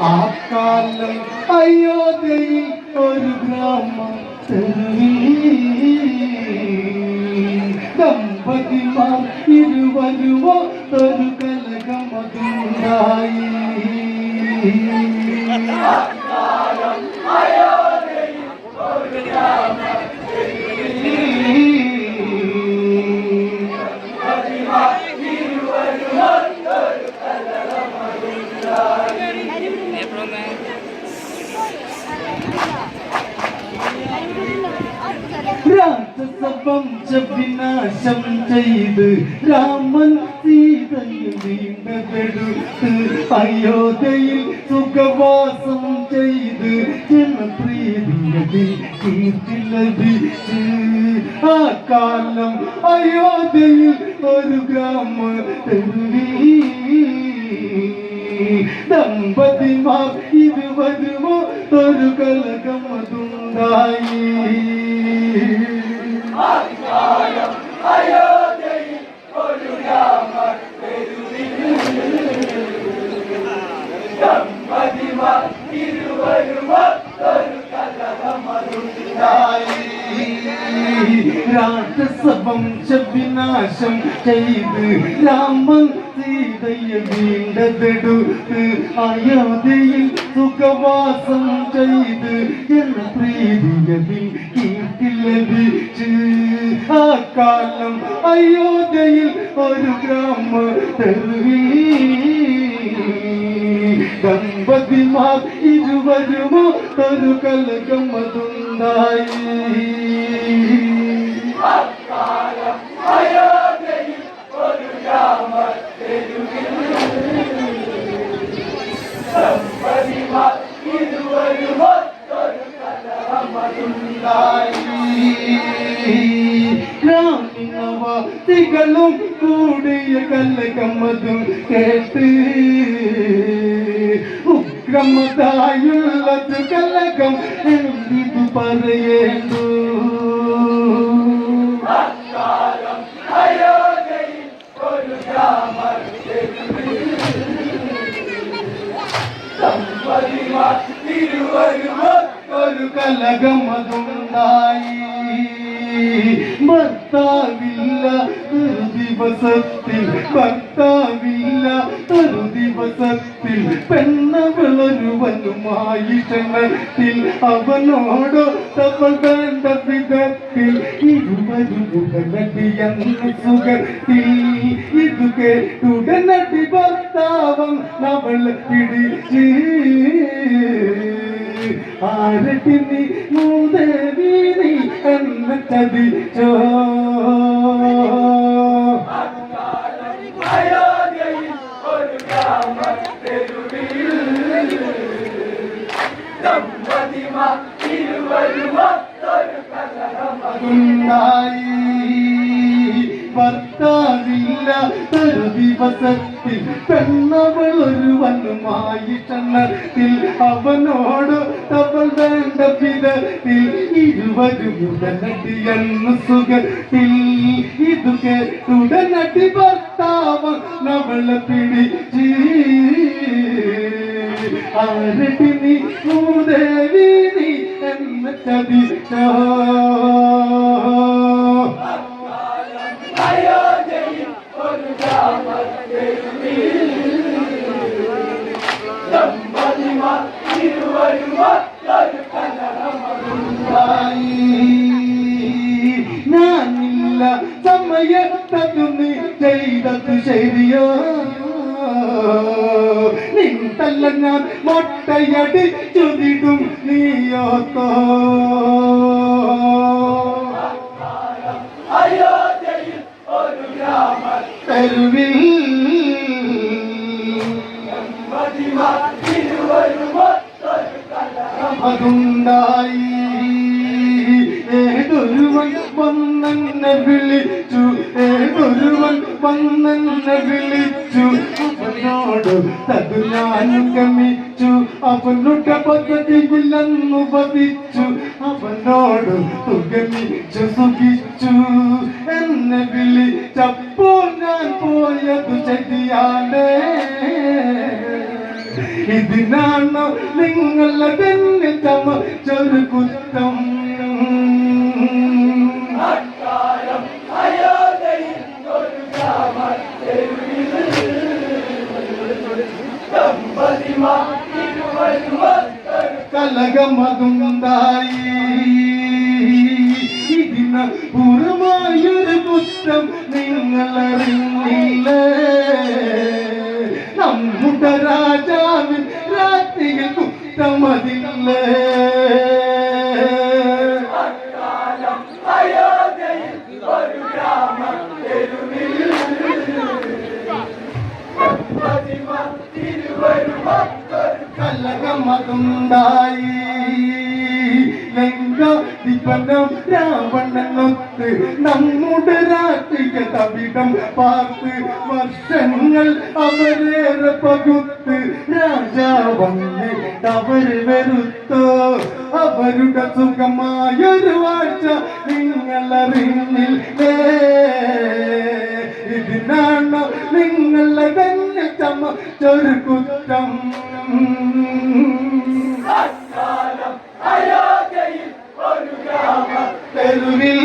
ആ കാലം അയോധ്യയിൽ ഒരു ഗ്രാമം ദമ്പതിമാർ ഇരുവരുവോ ഒരു കലകമതുണ്ടായി വിനാശം ചെയ്ത് രാമൻ സീതയെ വീണ്ടെടുത്ത് അയോധ്യയിൽ സുഖവാസം ചെയ്ത് ജനപ്രീതിയതിൽ കീർത്തി ലഭിച്ച് ആ കാലം അയോധ്യയിൽ ഒരു ഗ്രാമ ദമ്പതിമാർ ഇരുവരുമോ ഒരു കലകമതുണ്ടായി. രാക്ഷസവംശ വിനാശം ചെയ്ത് രാമൻ സീതയെ വീണ്ടതെടുത്ത് അയോധ്യയിൽ സുഖവാസം ചെയ്ത് ജനപ്രീതിയതിൽ കീർത്തി ലഭിച്ച് ആ കാലം അയോധ്യയിൽ ഒരു ഗ്രാമ ദമ്പതിമാർ ഇരുവരുമോ ഒരു കലകം അതുണ്ടായി. ഗ്രാമീണവാസികളും കൂടിയ കലകമതും കേട്ട് ഉഗ്രമതായുള്ളത് കലകം എന്തിതു പറയേണ്ടു ഒരു കലകമതുണ്ടായി ഭർത്താവില്ല ഒരു ദിവസത്തിൽ ഭർത്താവില്ല ഒരു ദിവസത്തിൽ പെണ്ണവളൊരുവനുമായി ക്ഷണത്തിൽ അവനോടോ തവൾ വേണ്ട വിധത്തിൽ ഇരുവരും ഉടനടിയെന്ന് സുഖത്തിൽ. ഇത് കേട്ടുടനടി ഭർത്താവം അവൾ പിടിച്ച്. ആരട്ടി നീ മൂതേവി നീ എന്ന ചതിച്ചോ? ഉണ്ടായി. ഭർത്താവില്ല ഒരു ദിവസത്തിൽ പെണ്ണവൾ ഒരുവനുമായി ക്ഷണത്തിൽ അവനോട് തവൾ വേണ്ട വിധത്തിൽ ഇരുവരും ഉടനടിയെന്ന് സുഖത്തിൽ. ഇത് കേട്ടുടനടി ഭർത്താവ് അവളെ പിടിച്ച് ആരടി നീ മൂദേവി നീ എന്നെ ചതിച്ചോ ഞാനില്ല സമയത്തതു നീ ചെയ്തത് ശരിയോ? നിന്തല്ല ഞാൻ മൊട്ടയടി ചൊതിടും നീയോത്തോ. തെരുവിൽ അതുണ്ടായി. ഏതൊരുവൻ വന്നെ വിളി വന്നെന്നെ വിളിച്ചു അവനോട് തതു ഞാൻ ഗമിച്ചു. അവനുടെ പദ്ധതിയില്ലെന്നു പതിച്ചു അവനോട് സുഗമിച്ചു സുഖിച്ചു. എന്നെ വിളിച്ചപ്പോൾ ഞാൻ പോയത് ശരിയാണ് ഇതിനാണോ നിങ്ങളെ തന്നെ ചമച്ചൊരു കുറ്റം? കലകമതുണ്ടായി ലങ്കാധിപനം രാവണനൊത്ത് നമ്മുടെ രാഷ്ട്രീയ തവിടം പാർത്ത് വർഷങ്ങൾ അവരേറെ പകുത്ത് രാജാവന്ന് അവർ വരുത്തോ അവരുടെ സുഖമായൊരു വാഴ്ച നിങ്ങളറിഞ്ഞില്ലേ ഇതിനാണോ നിങ്ങളെ തന്നെ ചമ ചൊരു കുറ്റം തെരുവിൽ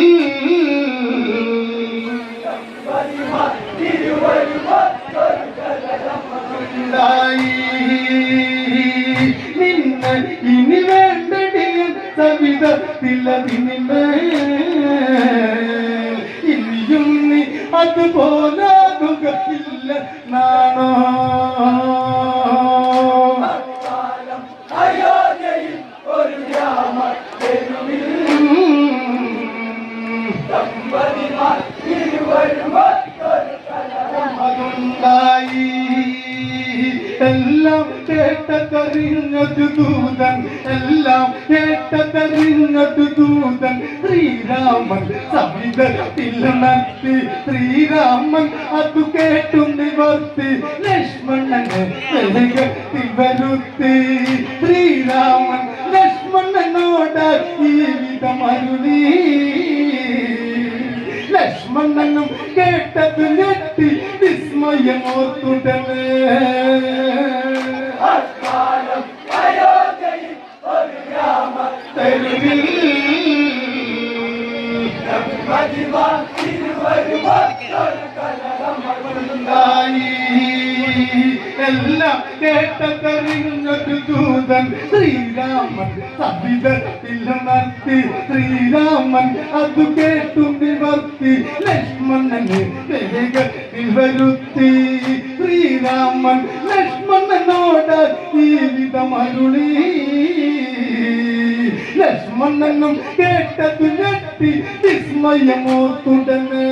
ഉണ്ടായി. നിന്നെ ഇനി വേണ്ടടിയൻ സവിധത്തിലതിനിമേ ഇനിയും നീ അതുപോലാകുകയില്ല ശ്രീരാമൻ സവിധത്തിൽ നടത്തി. ശ്രീരാമൻ അത് കേട്ടു നിവർത്തി. ലക്ഷ്മണനെ വേഗത്തിൽ വരുത്തി. ശ്രീരാമൻ ലക്ഷ്മണനോട് ഈ വിധമരുളി. ലക്ഷ്മണനും കേട്ടത് ഞെട്ടി വിസ്മയമോർത്തുടനെ. തെരുവിൽ. എല്ലാം കേട്ടതറിഞ്ഞൊരു ദൂതൻ ശ്രീരാമൻ സവിധത്തിൽ ശ്രീരാമൻ അത് കേട്ടു നിവർത്തി. ലക്ഷ്മണനെ വേഗത്തിൽ വരുത്തി. ശ്രീരാമൻ ലക്ഷ്മണനോട് വിധമരുളി. ലക്ഷ്മണനും കേട്ടതു ഞെട്ടി വിസ്മയമോർത്തുടനെ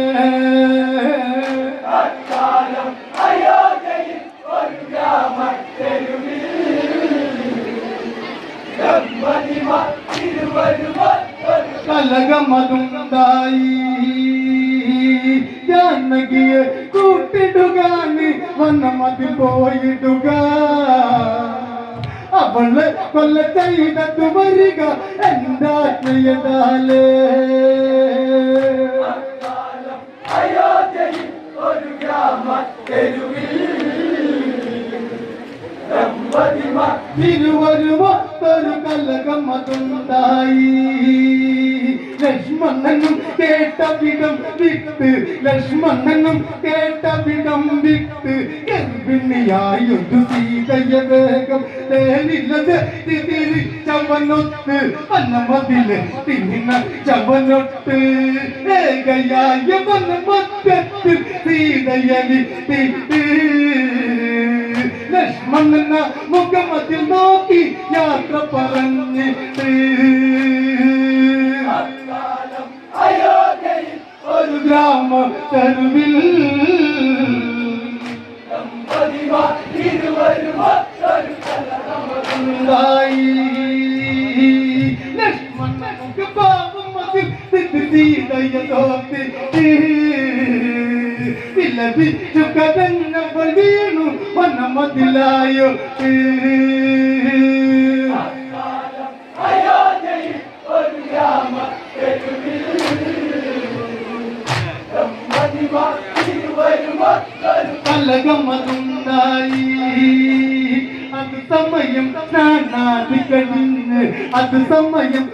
കലകമതുണ്ടായി ജാനകിയെ കൂട്ടിടുക നീ വനമതിൽ പോയിടുക അവളെ കൊല്ല ചെയ്തതു വരിക എന്താത്മയതാലേ? തിരുവരുവത്തൊരു കലകമതുണ്ടായി ലക്ഷ്മണനും കേട്ട വിധം വിട്ട്. ലക്ഷ്മണനും കേട്ട വിധം വിട്ട്. ഗർഭിണിയായൊരു സീതയ വേഗം തേനില്ലത് തിരി ചവനൊത്ത് വനമതിൽ തിന്ന ചവനൊട്ട്. ഏകയായ വനമൊത്തത്തിൽ സീതയലി തിട്ട് ലക്ഷ്മണന മുഖമതിൽ നോക്കി യാത്ര പറഞ്ഞിട്ട്. ഒരു ഗ്രാമ തെരുവിൽ ഉണ്ടായി ലക്ഷ്മണനുക്ക് പാപം അതിൽ സീതയ തോത്തി വിലപിച്ചു കഥഞ്ഞവൾ വീണു വനമതിലായോ கலகமருந்தாயி அது சமயம் நான் அது சமயம்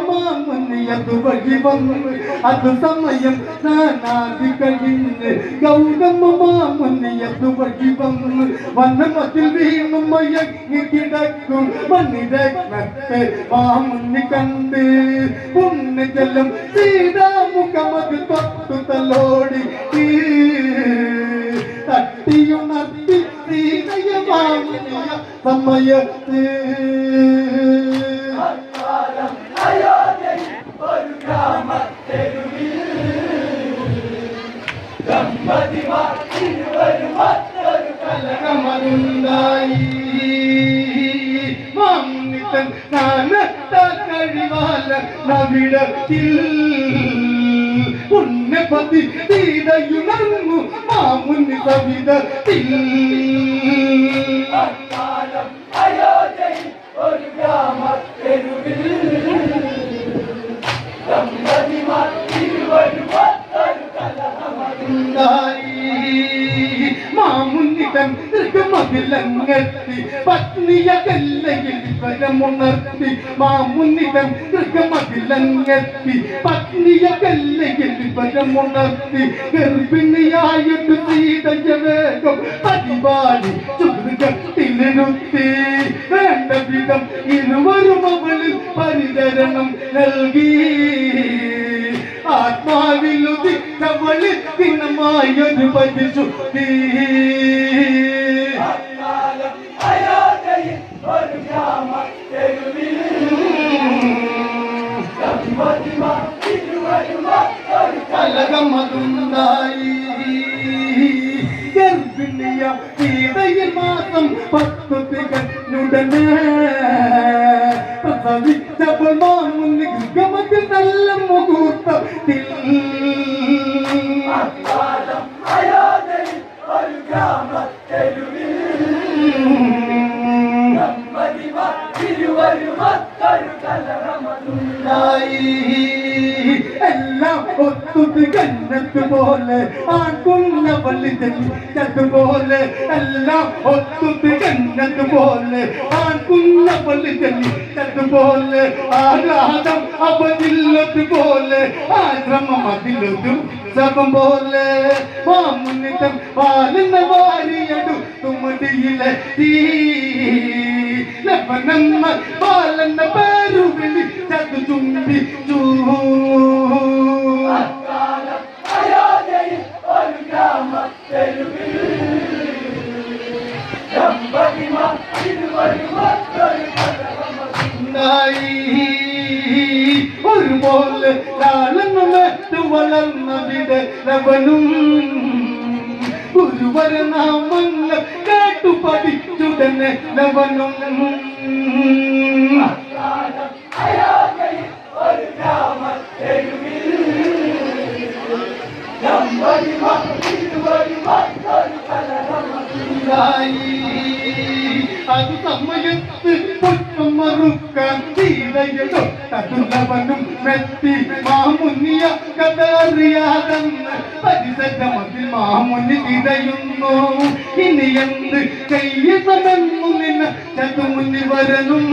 മാമുനി അത് വഴി വന്ന് അത് സമയം സ്നാനാതി കഴിഞ്ഞ് ഗൗതമ മാമുനി അത് വഴി വന്ന് വനമതിൽ വീണു മയങ്ങി കിടക്കും. മണ്ണിരത്നത്തെ മാമുനി കണ്ട് പുണ്യജലം സീതാമുഖമത് തൊട്ടു തലോടി തട്ടിയുണർത്തി സീതയ മാമുനിയ സമയത്ത്. കലകമരുണ്ടായി മാമുനിതൻ നാനത്ത കഴിവാല നവിടത്തിൽ. പുണ്യപതി തീരയുണർന്നു മാമുനി സവിധത്തിൽ. Música ദൃഗമതിലങ്ങെത്തി പത്നിയതല്ലെങ്കിൽ വിവരമുണർത്തി മാമുന്നിതം മാമുന്നിതൻ പത്നിയതല്ലെങ്കിൽ വിവരമുണർത്തി കല്ലയിൽ വരമുണർത്തി ഗർഭിണിയായിട്ട് സീതയ വേഗം പരിപാടി ചുരുക്കത്തിലിരുത്തി വേണ്ട വിധം ഇരുവരും അവളിൽ പരിചരണം നൽകി. ആത്മാവിലുദിച്ചവളിൽ ദിനമായൊരു പരിശുദ്ധി. കലകമതുണ്ടായി. ഗർഭിണിയ സീതയിൽ മാസം പത്തു തികഞ്ഞുടനെ. പ്രസവിച്ചപ്പോൾ മാമുന്നി ഗമത്തിൽ നല്ല മുഹൂർത്തത്തിൽ. എല്ലാം ഒത്തുത് കന്നത്ത് പോലെ ആൺകുന്ന പോലെ എല്ലാം ഒത്തുത് കന്നത്ത് പോലെ ആൺകുന്ന പോലെ ആഹ്ലാദം അവതില്ലത് പോലെ ആശ്രമം അതിലൊതും സഭം പോലെ മാമുന്നിതം പാലുന്ന വാരിയടു തുമടിയിലെ തീ ലവനമ്മ പാലന്ന പേരു വിളിച്ചതു ചുംബിച്ചു ഉണ്ടായി. ഒരുപോലെ ലാളനമേറ്റു വളർന്നവിടെ ലവനും ഗുരുവര നാമങ്ങൾ കേട്ടു പഠിച്ചുടനെ ലവനും അത് സമയത്ത് പുഷ്പം മറുക്കാൻ തീരയോ തതുലവനും മെത്തി മാമുന്നിയ കഥ അറിയാതെന്ന് പരിസരമതിൽ മാമുനി തിരയുന്നു ഇനി എന്ത് ചെയ്യണമെന്നു നിന്ന ചതുമുനി വരനും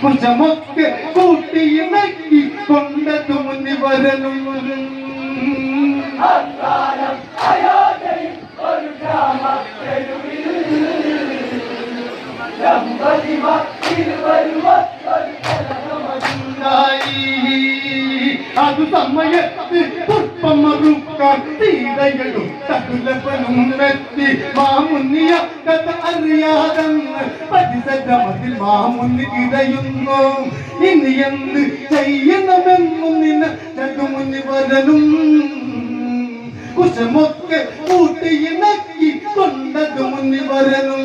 കുശമൊക്കെ കൂട്ടിയിണക്കി കൊണ്ടതു മുനി വരനും. അത് സമയത്ത് പുഷ്പം മറുക്കാൻ തീരകളും തകുലപ്പനും എത്തി മാമുന്നിയ കഥ അറിയാതെന്ന് പരിസരമതിൽ മാമുന്നി തിരയുന്നു ഇനി എന്ത് ചെയ്യണമെന്നും നിന്ന ചതുമുന്നി വരനും കുശമൊക്കെ കൂട്ടിയിണക്കി കൊണ്ടത് മുന്നി വരനും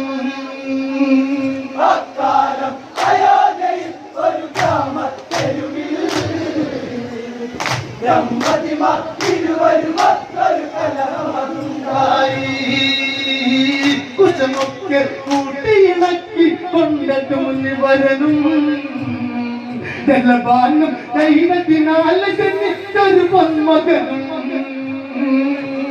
കുശമൊക്കെ കൂട്ടിയിണക്കി കൊണ്ടത് മുന്നിൽ വരണം. ജലപാനം ദൈവത്തിനാൽ ജനിച്ചൊരു പൊന്മകനും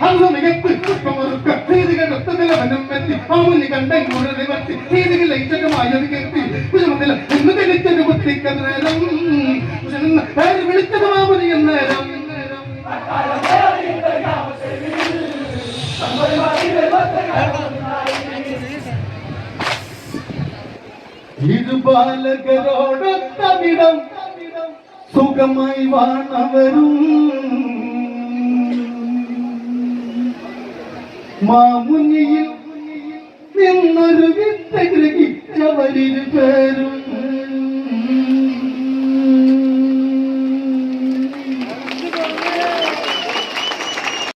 അത് സമയത്ത് കുട്ടമറുക്ക തീതകിടക്കതിലവനും എത്തി മാമുനി കണ്ടെങ്ങുടനെ നിവർത്തി തീതകിലൈശ്വര്യമായത് കീർത്തി കുശമത്തില ഇന്ന് ജനിച്ചൊരു കുട്ടിക്ക് നേരം. കുശനെന്ന പേര് വിളിച്ചത് മാമുനി എന്നേരം ഇരുപാലകരോടൊത്തവിടം സുഖമായി വാണവരും. മാമുനിയിൽ നിന്നൊരു വിത്ത ഗ്രഹിച്ചവരിൽ പേരും